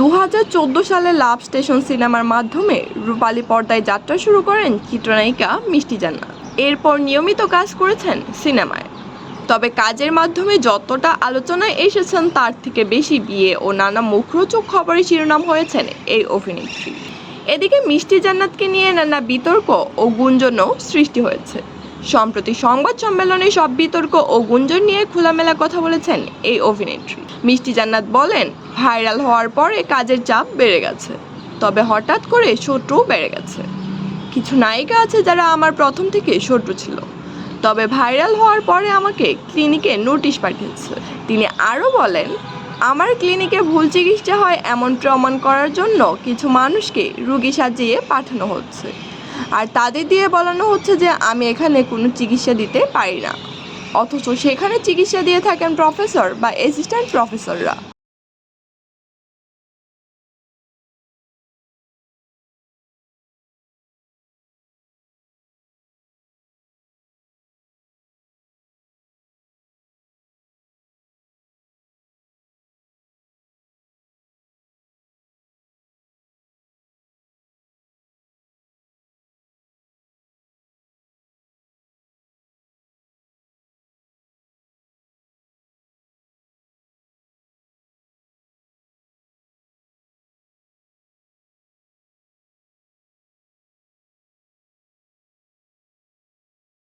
দু হাজার চোদ্দ সালে লাভ স্টেশন সিনেমার মাধ্যমে রূপালী পর্দায় যাত্রা শুরু করেন চিত্রনায়িকা মিষ্টি জান্নাত। এরপর নিয়মিত কাজ করেছেন সিনেমায়। তবে কাজের মাধ্যমে যতটা আলোচনায় এসেছেন, তার থেকে বেশি বিয়ে ও নানা মুখরোচক খবরের শিরোনাম হয়েছেন এই অভিনেত্রী। এদিকে মিষ্টি জান্নাতকে নিয়ে নানা বিতর্ক ও গুঞ্জনও সৃষ্টি হয়েছে। সম্প্রতি সংবাদ সম্মেলনে সব বিতর্ক ও গুঞ্জন নিয়ে খোলামেলা কথা বলেছেন এই অভিনেত্রী। মিষ্টি জান্নাত বলেন, ভাইরাল হওয়ার পরে কাজের চাপ বেড়ে গেছে। তবে হঠাৎ করে শত্রুও বেড়ে গেছে। কিছু নায়িকা আছে যারা আমার প্রথম থেকে শত্রু ছিল। তবে ভাইরাল হওয়ার পরে আমাকে ক্লিনিকে নোটিশ পাঠিয়েছে। তিনি আরও বলেন, আমার ক্লিনিকে ভুল চিকিৎসা হয় এমন প্রমাণ করার জন্য কিছু মানুষকে রুগী সাজিয়ে পাঠানো হচ্ছে। আর তাদের দিয়ে বলানো হচ্ছে যে আমি এখানে কোনো চিকিৎসা দিতে পারি না। অথচ সেখানে চিকিৎসা দিয়ে থাকেন প্রফেসর বা অ্যাসিস্ট্যান্ট প্রফেসররা